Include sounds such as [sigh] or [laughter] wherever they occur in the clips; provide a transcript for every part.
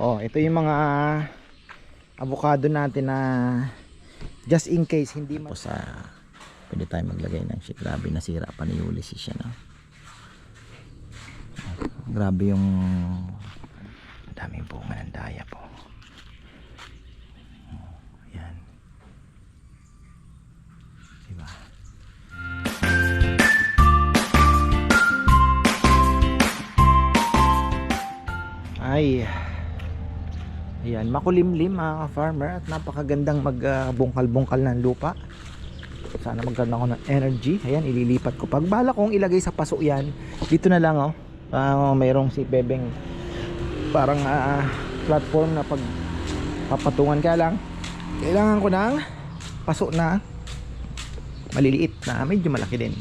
Oh, ito yung mga avocado natin na just in case hindi ma- sa pwede tayo maglagay ng shit. Grabe nasira pa ni Ulysses siya no. Grabe yung daming bunga ng daya po. Diba? Ay. Ayan, makulimlim mga farmer at napakagandang magbungkal-bungkal ng lupa. Sana magkaroon ako ng energy. Ayan, ililipat ko. Pag bala kong ilagay sa paso yan, dito na lang oh. Ah, mayroong si Bebeng parang ah, platform na pag papatungan ka lang. Kailangan ko ng paso na maliliit na medyo malaki din.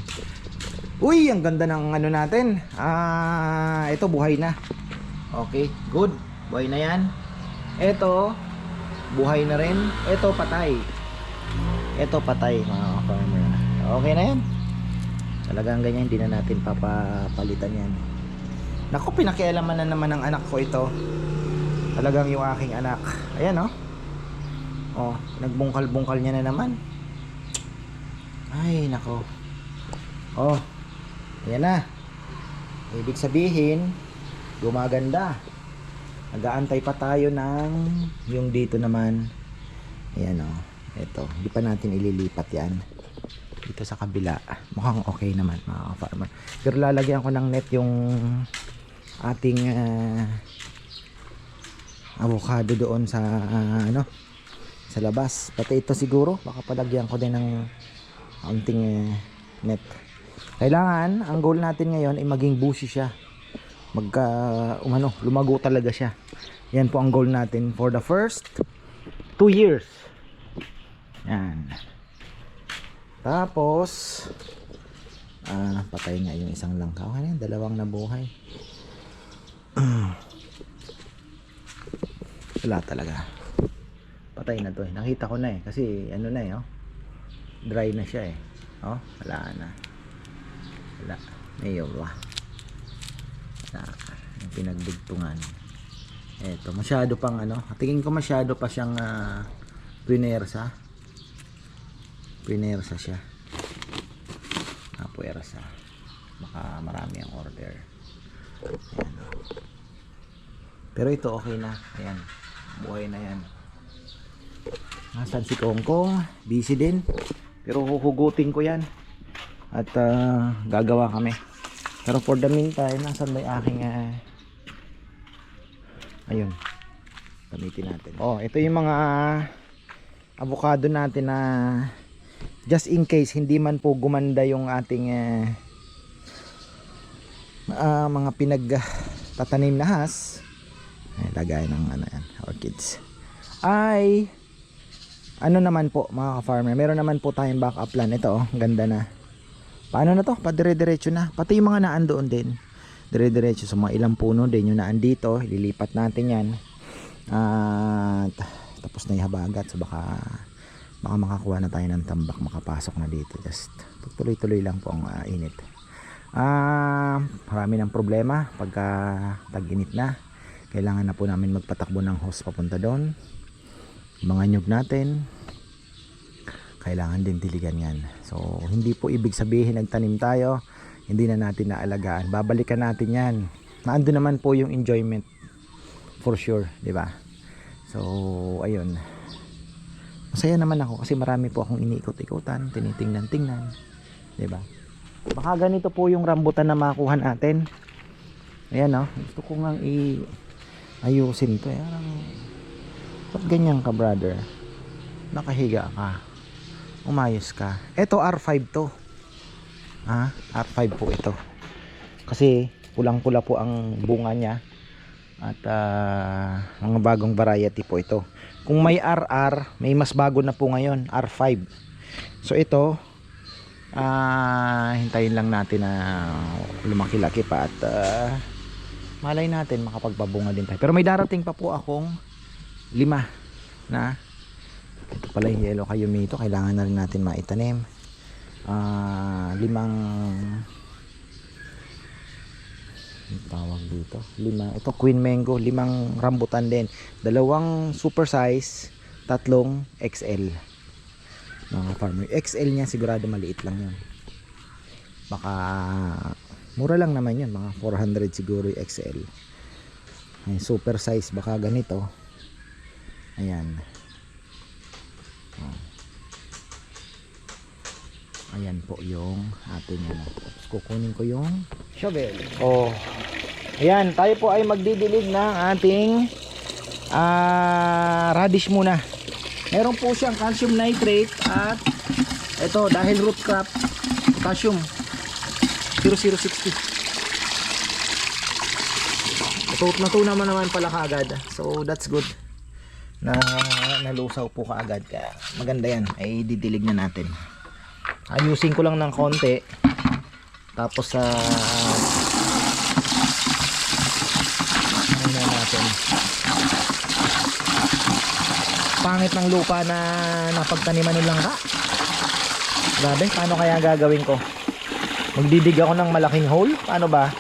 Uy, ang ganda ng ano natin. Ah, ito buhay na. Okay, good. Buhay na 'yan. Ito buhay na rin. Ito patay. Ito patay mga farmer. Okay na 'yan. Talagang ganyan hindi na natin papapalitan 'yan. Naku, pinakialaman na naman ng anak ko ito. Talagang yung aking anak. Ayan oh. Oh, nagbungkal-bungkal niya na naman. Ay, nako. Oh. Ayan na. Ibig sabihin, gumaganda. Nag-aantay pa tayo ng yung dito naman. Ayan oh. Ito, hindi pa natin ililipat 'yan. Dito sa kabila. Mukhang okay naman mga farmer. Pero lalagyan ko ng net yung ating ah, avocado doon sa ah, ano sa labas. Pati ito siguro baka palagyan ko din ng kaunting eh, net. Kailangan ang goal natin ngayon ay maging busy siya. Magka umano, lumago talaga siya. Yan po ang goal natin for the first 2 years. Yan. Tapos ah patay nga yung isang langka. Okay na dalawang nabuhay. [clears throat] Wala talaga. Patay na to eh. Nakita ko na eh. Kasi ano na eh. Oh. Dry na siya eh. Oh, wala na. Wala. May yawa. Yung pinagdugtungan. Eto, masyado pang ano. Tingin ko masyado pa siyang uh, pinersa. Pinersa siya. Ah, puwersa. Baka marami ang order. Ayan. Pero ito okay na. Ayan. Buhay na yan. Nasaan si Kongkong? Busy din. Pero huhugutin ko yan. At ah, gagawa kami. Pero for the meantime, nasan ba yung aking ah, ayun. Gamitin natin. Oh, ito yung mga avocado natin na just in case hindi man po gumanda yung ating ah, ah, mga pinagtatanim na has. Ay, lagay ng ano yan, orchids. Ay ano naman po mga ka-farmer, meron naman po tayong backup plan. Ito oh, ganda na. Paano na to? Padire-diretso na. Pati yung mga naan doon din. Dire-diretso sa mga ilang puno din yung naan dito. Lilipat natin yan. At tapos na yung habagat. So baka, baka makakuha na tayo ng tambak. Makapasok na dito. Just tuloy-tuloy lang po ang ah, init. Ah, marami ng problema pagka tag-init na. Kailangan na po namin magpatakbo ng hose papunta doon. Mga nyug natin, kailangan din tiligan yan. So, hindi po ibig sabihin nagtanim tayo, hindi na natin naalagaan. Babalikan natin yan. Naando naman po yung enjoyment for sure, di ba? So, ayun. Masaya naman ako kasi marami po akong iniikot-ikutan, tinitingnan-tingnan, di ba? Baka ganito po yung rambutan na makuha natin. Ayan oh, gusto ko ngang i ayusin to. Ayan, ba't ganyan ka brother? Nakahiga ka umayos ka. Ito R5 to. Ah, R5 po ito. Kasi pulang-pula po ang bunga niya. At ah, mga bagong variety po ito. Kung may RR, may mas bago na po ngayon, R5. So ito, ah, hintayin lang natin na lumaki-laki pa at ah, malay natin makapagbabunga din tayo. Pero may darating pa po akong lima na pala yung yellow kayumito kailangan na rin natin maitanim ah limang Ang tawag dito. Lima. Ito queen mango, limang rambutan din. Dalawang super size, tatlong XL. Mga farmer. XL niya sigurado maliit lang 'yon. Baka mura lang naman 'yan, mga 400 siguro yung XL. Ay, super size baka ganito. Ayan. Ayan po yung ating ano. Kukunin ko yung shovel. Oh. Ayan, tayo po ay magdidilig ng ating ah radish muna. Meron po siyang calcium nitrate at ito dahil root crop potassium 0060. Ito natunaw naman naman pala kaagad. So that's good. Na nalusaw po kaagad kaya maganda yan. Ay didilig na natin. Ayusin ko lang ng konti. Tapos sa ano na natin. Pangit ng lupa na napagtaniman ng langka. Grabe, paano kaya gagawin ko? Magdidig ako ng malaking hole? Paano ba?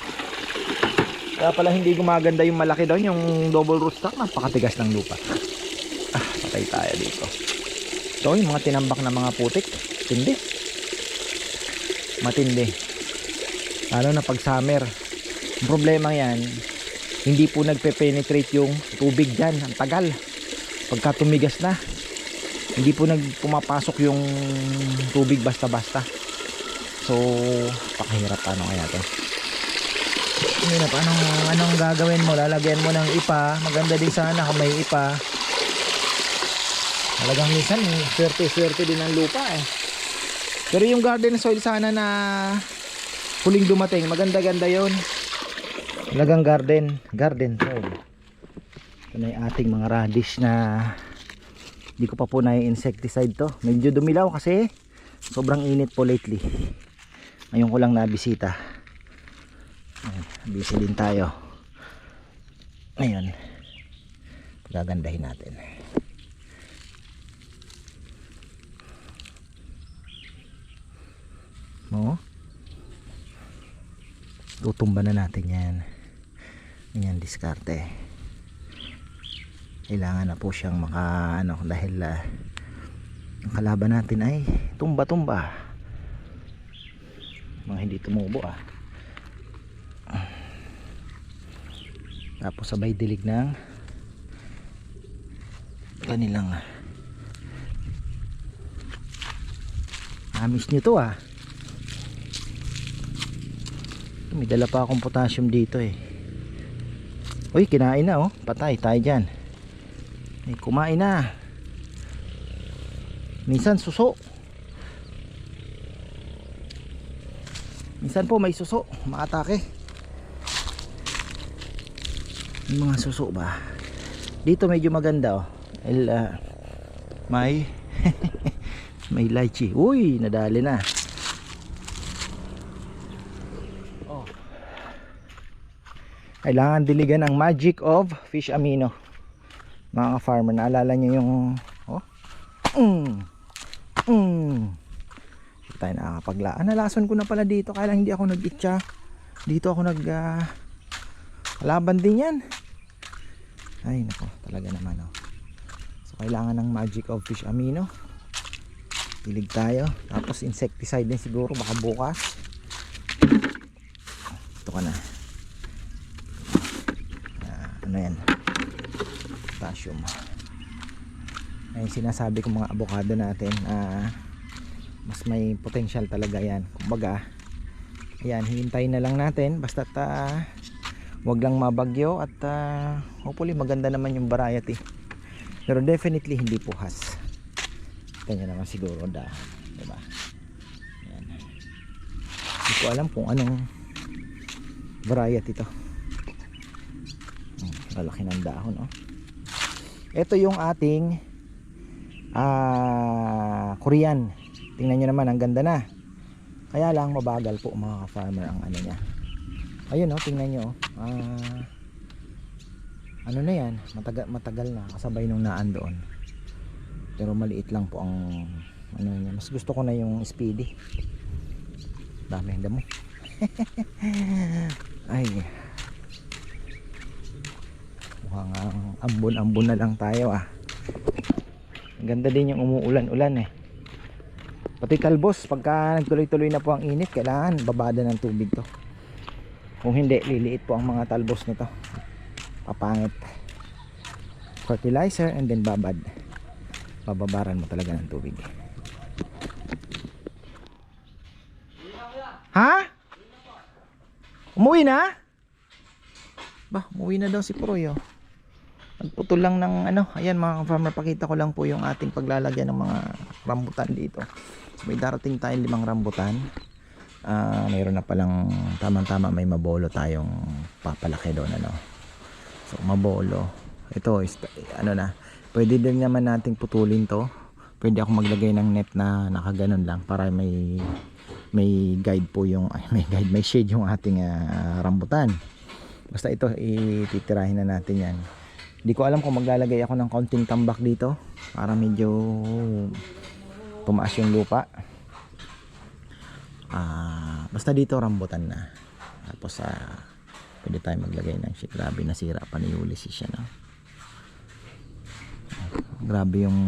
Kaya pala hindi gumaganda yung malaki doon, yung double rootstock. Napakatigas ng lupa. Ah, patay tayo dito. Ito yung mga tinambak na mga putik. Tindi. Matindi. Lalo na pag summer. Ang problema yan, hindi po nagpe-penetrate yung tubig dyan. Ang tagal. Pagka tumigas na, hindi po nagpumapasok yung tubig basta-basta. So, pakahirap paano kaya to? Hirap, anong, anong gagawin mo? Lalagyan mo ng ipa. Maganda din sana kung may ipa. Talagang minsan, eh, swerte-swerte din ang lupa eh. Pero yung garden soil sana na huling dumating, maganda-ganda yon. Talagang garden, garden soil. Ito na yung ating mga radish na hindi ko pa po na insecticide to. Medyo dumilaw kasi sobrang init po lately. Ngayon ko lang nabisita. Ayan, busy din tayo. Ngayon, gagandahin natin. Mo tutumba na natin yan. Yan diskarte. Kailangan na po siyang maka ano dahil uh, ang kalaban natin ay tumba tumba mga hindi tumubo ah. Tapos sabay dilig ng kanilang amis nyo to ah may dala pa akong potassium dito eh. Uy kinain na oh. Patay tayo dyan. Ay kumain na. Minsan suso. Minsan po may suso maatake. Yung mga suso ba? Dito medyo maganda oh. El, ah, may [laughs] may lychee. Uy nadali na kailangan diligan ang magic of fish amino. Mga farmer naalala nyo yung oh mm, mm. tayo nakakapagla. Ah, nalason ko na pala dito. Kaya lang hindi ako nag itcha dito ako nag uh, laban din yan. Ay nako talaga naman oh. so kailangan ng magic of fish amino. Dilig tayo. Tapos insecticide din siguro baka bukas. Ito ka na ano yan? Potassium. Ay sinasabi ko mga avocado natin uh, mas may potential talaga yan. Kumbaga ayan hihintayin na lang natin. Basta uh, wag lang mabagyo at uh, hopefully maganda naman yung variety. Pero definitely hindi puhas. Kanya naman siguro dahon diba? Hindi ko alam kung anong variety to lalaki ng dahon oh. ito yung ating ah, Korean. Tingnan nyo naman ang ganda na. Kaya lang mabagal po mga farmer ang ano niya. Ayun oh tingnan nyo oh. ah, ano na yan? Matagal, matagal na kasabay nung naan doon. Pero maliit lang po ang ano niya. Mas gusto ko na yung speedy. Dami damo [laughs] ay Mukhang ang ambon-ambon na lang tayo ah. Ganda din yung umuulan-ulan eh. Pati talbos, pagka nagtuloy-tuloy na po ang init, kailangan babada ng tubig to. Kung hindi, liliit po ang mga talbos nito. Papangit. Fertilizer and then babad. Bababaran mo talaga ng tubig. Ha? Umuwi na? Ba, umuwi na daw si Puroy oh. Nagputol lang ng ano, ayan mga farmer, pakita ko lang po yung ating paglalagyan ng mga rambutan dito. May darating tayong limang rambutan. Ah, mayroon na palang tamang-tama may mabolo tayong papalaki doon ano. So mabolo. Ito is ano na, pwede din naman nating putulin to. Pwede ako maglagay ng net na nakaganon lang para may may guide po yung ay, may guide, may shade yung ating ah, rambutan. Basta ito ititirahin na natin 'yan. Hindi ko alam kung maglalagay ako ng konting tambak dito para medyo tumaas yung lupa. Ah, basta dito rambutan na. Tapos ah pwede tayo maglagay ng shit. Grabe nasira pa ni Ulysses siya no. Grabe yung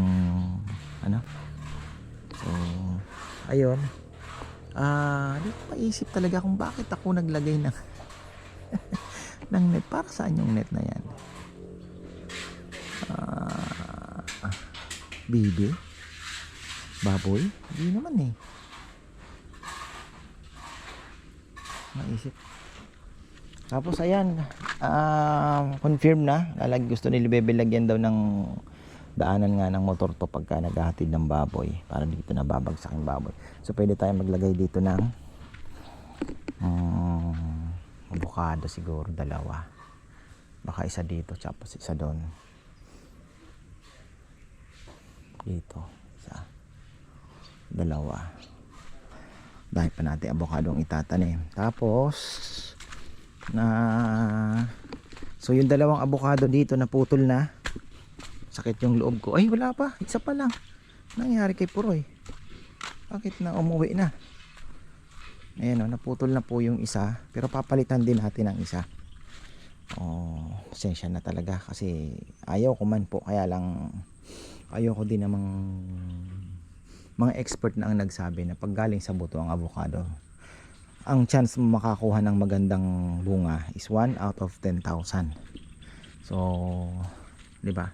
ano. So ayun. Ah, di ko paisip talaga kung bakit ako naglagay ng [laughs] ng net. Para saan yung net na yan? Ah, ah, bibi? Baboy? Hindi naman eh. Maisip. Tapos ayan, ah, confirm na. Lalag gusto nila bebe lagyan daw ng daanan nga ng motor to pagka naghahatid ng baboy para dito na babagsak yung baboy. So pwede tayo maglagay dito ng um, avocado siguro dalawa. Baka isa dito tapos isa doon. Dito, isa. Dalawa. Dahil pa natin avocado ang itatanim. Tapos na So yung dalawang avocado dito naputol na. Sakit yung loob ko. Ay wala pa, isa pa lang. Nangyari kay Puroy. Bakit na umuwi na? Ayan o, naputol na po yung isa. Pero papalitan din natin ang isa. Oh, pasensya na talaga kasi ayaw ko man po. Kaya lang ayaw ko din namang mga expert na ang nagsabi na pag galing sa buto ang avocado ang chance mo makakuha ng magandang bunga is 1 out of 10,000 so di ba?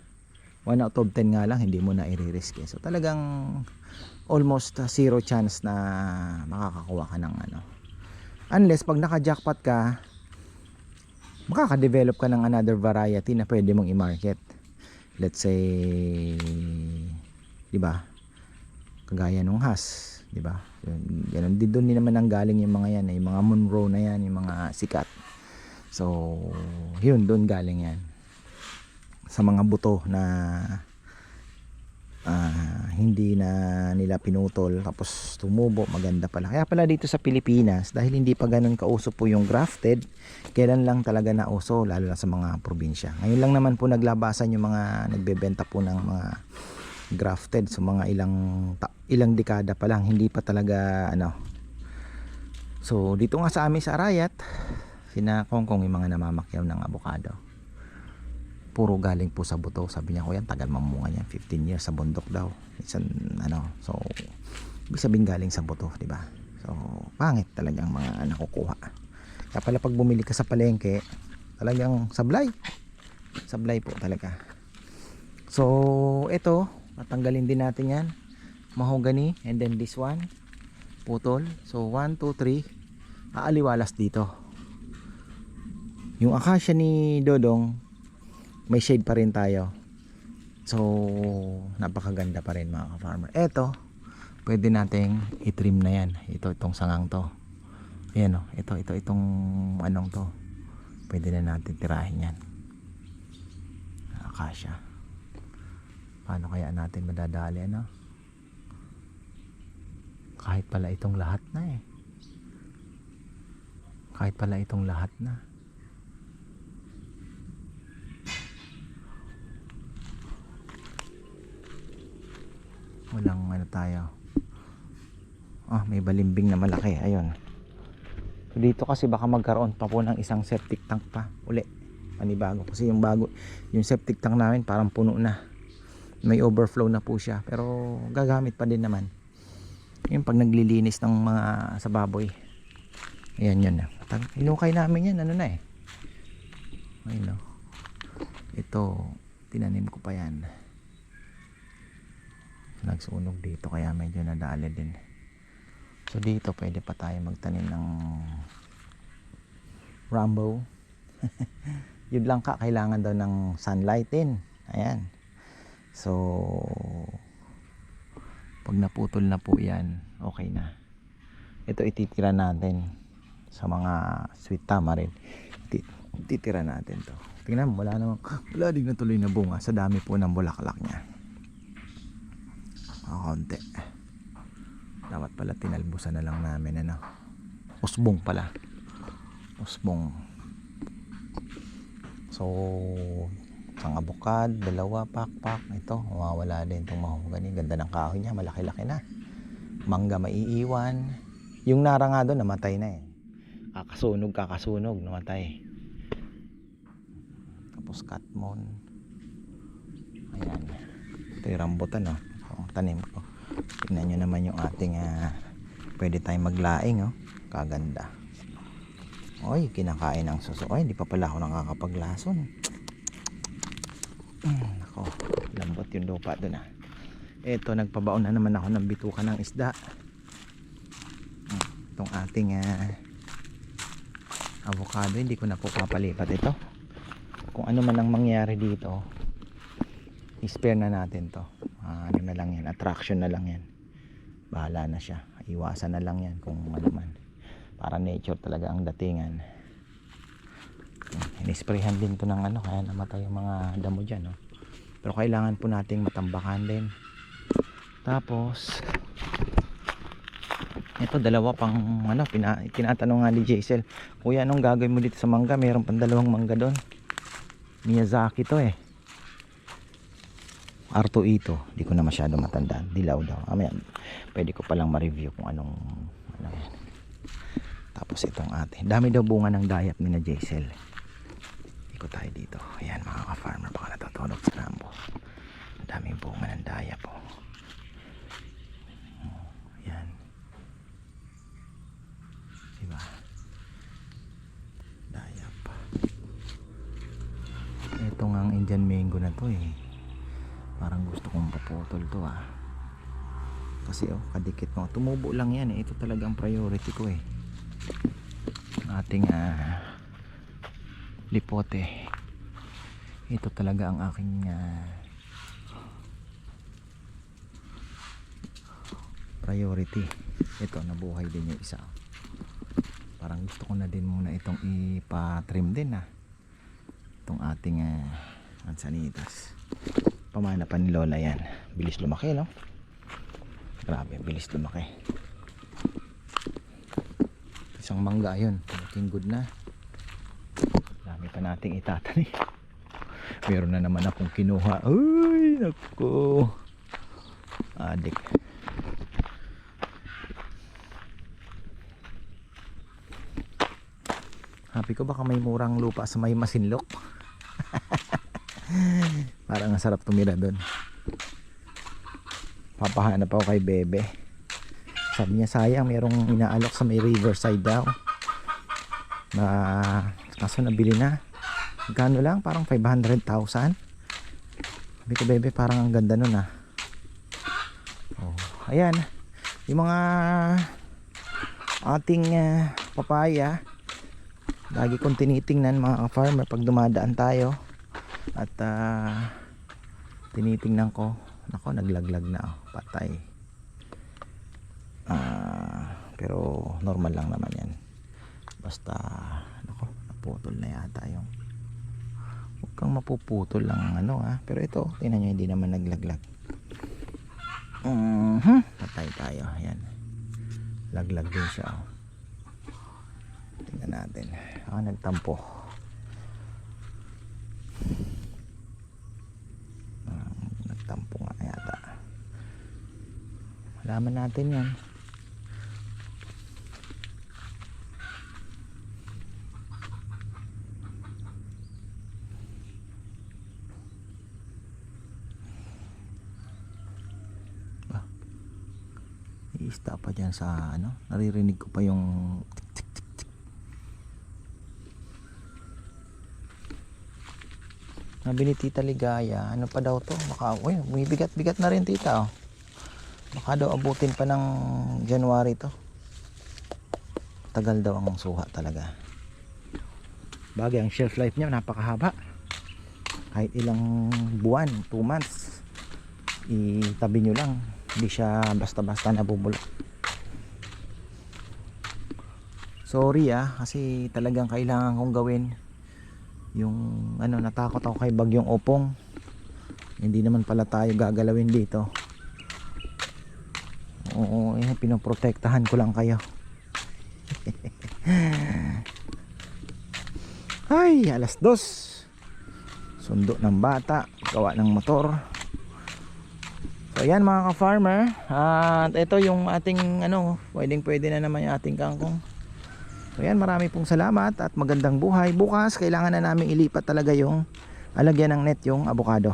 1 out of 10 nga lang hindi mo na i-risk eh. so talagang almost zero chance na makakakuha ka ng ano. Unless pag naka-jackpot ka makaka-develop ka ng another variety na pwede mong i-market let's say di ba? Kagaya nung has di ba? Ganun. Din doon din naman ang galing yung mga yan eh, yung mga Monroe na yan yung mga sikat. So yun doon galing yan. Sa mga buto na hindi na nila pinutol. Tapos tumubo maganda pala. Kaya pala dito sa Pilipinas dahil hindi pa ganun kauso po yung grafted kailan lang talaga nauso lalo na sa mga probinsya. Ngayon lang naman po naglabasan yung mga nagbebenta po ng mga grafted. So mga ilang ilang dekada pa lang hindi pa talaga ano. So dito nga sa amin sa Arayat sina Kongkong yung mga namamakyaw ng abukado puro galing po sa buto. Sabi niya ko yan tagal mamunga yan 15 years sa bundok daw. Minsan, ano so ibig sabihin galing sa buto di ba? So pangit talagang mga nakukuha. Kaya pala pag bumili ka sa palengke talagang sablay. Sablay po talaga. So ito tatanggalin din natin yan. Mahogany and then this one putol. So 1, 2, 3 aaliwalas dito. Yung akasya ni Dodong may shade pa rin tayo. So napakaganda pa rin mga ka-farmer. Eto pwede nating i-trim na yan. Ito itong sangang to. Ayan o ito ito itong anong to. Pwede na natin tirahin yan. Akasya. Paano kaya natin madadali ano? Kahit pala itong lahat na eh. Kahit pala itong lahat na walang ano tayo. Ah may balimbing na malaki. Ayun. Dito kasi baka magkaroon pa po ng isang septic tank pa uli. Panibago kasi yung bago yung septic tank namin parang puno na. May overflow na po siya pero gagamit pa din naman. Yung pag naglilinis ng mga sa baboy. Ayan yun hinukay namin yan ano na eh. Ayun no. Ito tinanim ko pa yan nagsunog dito kaya medyo nadali din. So dito pwede pa tayo magtanim ng Rambo. [laughs] Yun lang ka kailangan daw ng sunlight din ayan. So pag naputol na po yan okay na. Ito ititira natin sa mga sweet tamarind Iti- titira natin to. Tingnan mo wala naman wala din na tuloy na bunga sa dami po ng bulaklak niya mga konti. Dapat pala tinalbusan na lang namin ano? Usbong pala. Usbong. So isang abukad dalawa pakpak. Ito mawawala din itong mahogany. Ganda ng kahoy niya malaki-laki na. Mangga maiiwan. Yung nara nga doon namatay na eh. Kakasunog kakasunog namatay. Tapos katmon ayan. Ito yung rambutan oh tanim ko. Tingnan nyo naman yung ating ah, pwede tayong maglaing oh. Kaganda. Oy kinakain ng suso. Oy hindi pa pala ako nakakapaglason mm, ako lambot yung lupa doon ah. Eto nagpabaon na naman ako ng bituka ng isda. Mm, itong ating ah, avocado hindi ko na po papalipat ito. Kung ano man ang mangyari dito i-spare na natin to. Ah, ano na lang yan attraction na lang yan. Bahala na siya. Iwasan na lang yan kung ano man. Para nature talaga ang datingan. Inisprayhan din to ng ano kaya namatay yung mga damo dyan no? pero kailangan po nating matambakan din. Tapos ito dalawa pang ano pina, tinatanong nga ni Jaisel kuya anong gagawin mo dito sa mangga? Meron pang dalawang mangga doon. Miyazaki to eh Arto ito. Di ko na masyado matandaan. Dilaw daw. Amaya, pwede ko palang ma-review kung anong ano yan. Tapos itong ate. Dami daw bunga ng dayap ni na Jaisel. Ikot tayo dito. Ayan mga ka-farmer. Baka natutulog sa rambo. Daming bunga ng dayap po oh, ayan. Diba? Dayap ito nga ang Indian mango na to eh parang gusto kong paputol to ah. Kasi oh kadikit mo. Tumubo lang yan eh. Ito talaga ang priority ko eh. Ang ating ah, lipote. Ito talaga ang aking ah, priority. Ito nabuhay din yung isa. Parang gusto ko na din muna itong ipa-trim din ah. Itong ating uh, mansanitas pamana pa ni Lola yan. Bilis lumaki no? Grabe bilis lumaki. Isang mangga yun. Looking good na. Dami pa nating itatanim meron na naman akong kinuha. Uy naku. Adik. Happy ko baka may murang lupa sa may masinlok [laughs] parang ang sarap tumira doon papahanap ako kay Bebe. Sabi niya sayang merong inaalok sa may riverside daw. Na kaso nabili na. Gano lang parang 500,000 sabi ko Bebe parang ang ganda nun ah. Oh, ayan. Yung mga ating uh, papaya lagi kong tinitingnan mga farmer pag dumadaan tayo at uh, tinitingnan ko nako naglaglag na oh, patay. Ah, pero normal lang naman yan. Basta nako naputol na yata yung huwag kang mapuputol lang ano ha pero ito tingnan nyo hindi naman naglaglag. Mhm, patay tayo yan laglag din siya oh. tingnan natin. Ah nagtampo Alaman natin yan. Ah. Ba. I-sta pa dyan sa ano. Naririnig ko pa yung tik tik tik tik. Sabi ni Tita Ligaya, ano pa daw to? Baka, uy, may bigat-bigat na rin tita oh. Baka daw abutin pa ng January to. Tagal daw ang suha talaga. Bagay, ang shelf life niya napakahaba. Kahit ilang buwan, 2 months, itabi nyo lang. Hindi siya basta-basta nabubulok. Sorry ah, kasi talagang kailangan kong gawin yung ano natakot ako kay bagyong opong hindi naman pala tayo gagalawin dito oo eh, pinoprotektahan ko lang kayo. [laughs] Ay alas dos. Sundo ng bata gawa ng motor. So yan mga ka-farmer. At ito yung ating ano pwedeng pwede na naman yung ating kangkong. So yan, marami pong salamat at magandang buhay. Bukas, kailangan na namin ilipat talaga yung alagyan ng net yung avocado.